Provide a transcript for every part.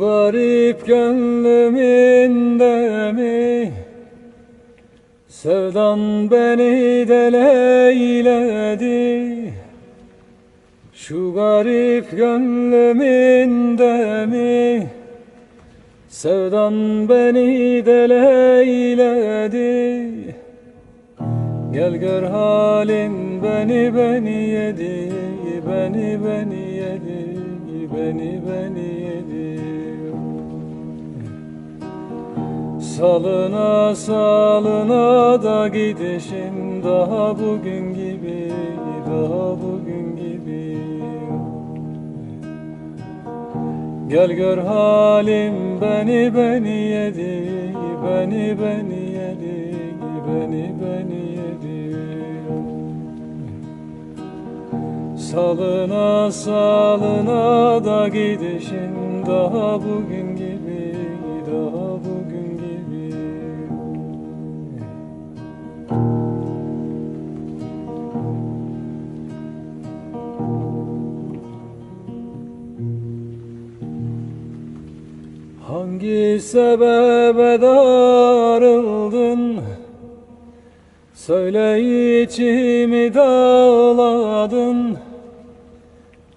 garip gönlümünde mi Sevdan beni deleyledi. Şu garip gönlümünde mi Sevdan beni deleyledi. Gel gör halin beni beni yedi Beni beni yedi Beni beni yedi Salına salına da gidişin Daha bugün gibi Daha bugün gibi. Gel gör halim beni beni yedi. Beni beni yedi. Beni beni yedi Salına salına da gidişin Daha bugün gibi Daha bugün gibi. Hangi sebebe darıldın? Söyle içimi dağladın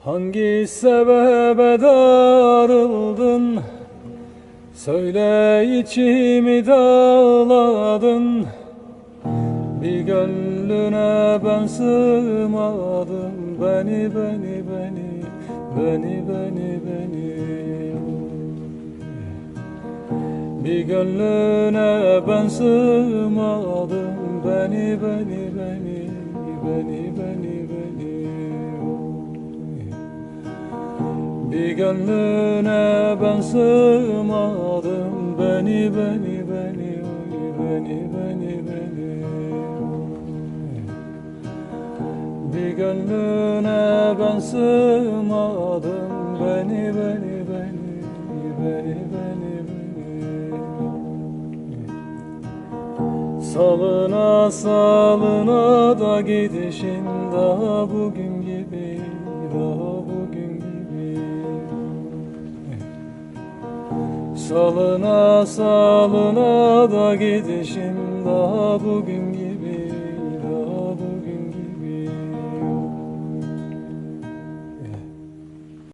Hangi sebebe darıldın? Söyle içimi dağladın. Bir gönlüne ben sığmadım. Beni beni beni Beni beni beni. Bir gönlüne ben sığmadım. Beni beni beni Beni beni beni Bir gönlüne ben sığmadım. Beni beni beni Beni beni beni. Bir gönlüne ben sığmadım. Beni beni beni Beni beni beni. Salına salına da gidişin. Daha bugün gibi Daha Salına salına da gidişin daha bugün